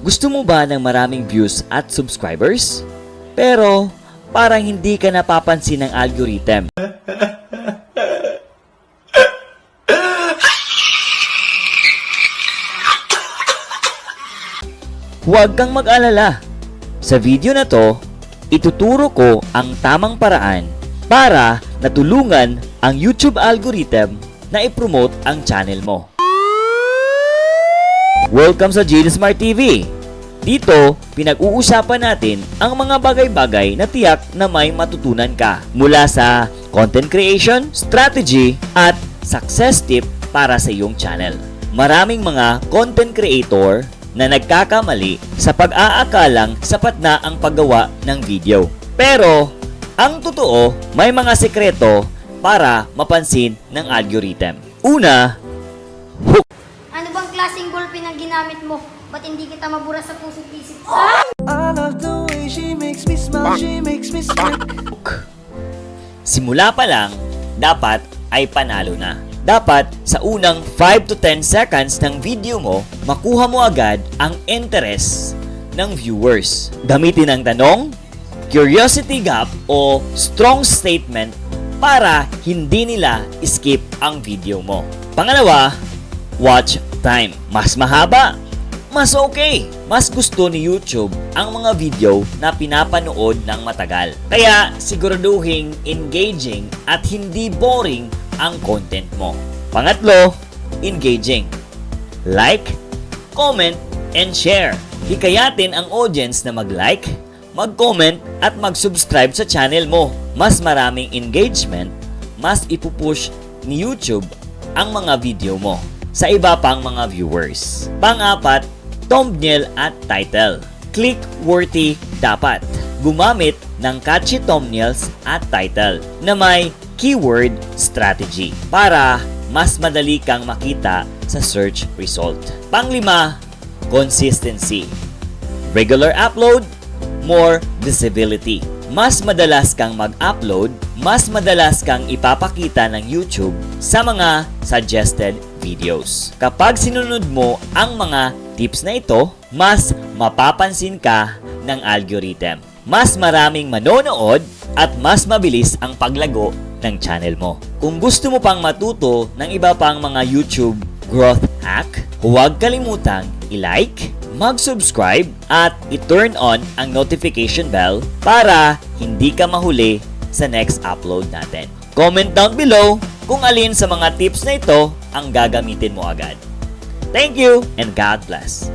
Gusto mo ba ng maraming views at subscribers? Pero parang hindi ka napapansin ng algorithm. Huwag kang mag-alala. Sa video na to, ituturo ko ang tamang paraan para natulungan ang YouTube algorithm na i-promote ang channel mo. Welcome sa Genius Smart TV. Dito, pinag-uusapan natin ang mga bagay-bagay na tiyak na may matutunan ka mula sa content creation, strategy, at success tip para sa iyong channel. Maraming mga content creator na nagkakamali sa pag-aakalang sapat na ang paggawa ng video. Pero, ang totoo, may mga sekreto para mapansin ng algorithm. Una, ginamit mo? Ba't hindi kita mabura sa puso't isip? I love the way she makes me smile, she makes me smile. Simula pa lang, dapat ay panalo na. Dapat sa unang 5 to 10 seconds ng video mo, makuha mo agad ang interest ng viewers. Gamitin ang tanong, curiosity gap o strong statement para hindi nila skip ang video mo. Pangalawa, watch time. Mas mahaba, mas okay. Mas gusto ni YouTube ang mga video na pinapanood ng matagal. Kaya siguraduhin engaging at hindi boring ang content mo. Pangatlo, engaging. Like, comment, and share. Hikayatin ang audience na mag-like, mag-comment, at mag-subscribe sa channel mo. Mas maraming engagement, mas ipupush ni YouTube ang mga video mo sa iba pang mga viewers. Pang-apat, thumbnail at title. Click-worthy dapat. Gumamit ng catchy thumbnails at title na may keyword strategy para mas madali kang makita sa search result. Panglima, consistency. Regular upload, more visibility. Mas madalas kang mag-upload, mas madalas kang ipapakita ng YouTube sa mga suggested videos. Kapag sinunod mo ang mga tips na ito, mas mapapansin ka ng algorithm. Mas maraming manonood at mas mabilis ang paglago ng channel mo. Kung gusto mo pang matuto ng iba pang mga YouTube growth hack, huwag kalimutang i-like, mag-subscribe at i-turn on ang notification bell para hindi ka mahuli sa next upload natin. Comment down below kung alin sa mga tips na ito ang gagamitin mo agad. Thank you and God bless.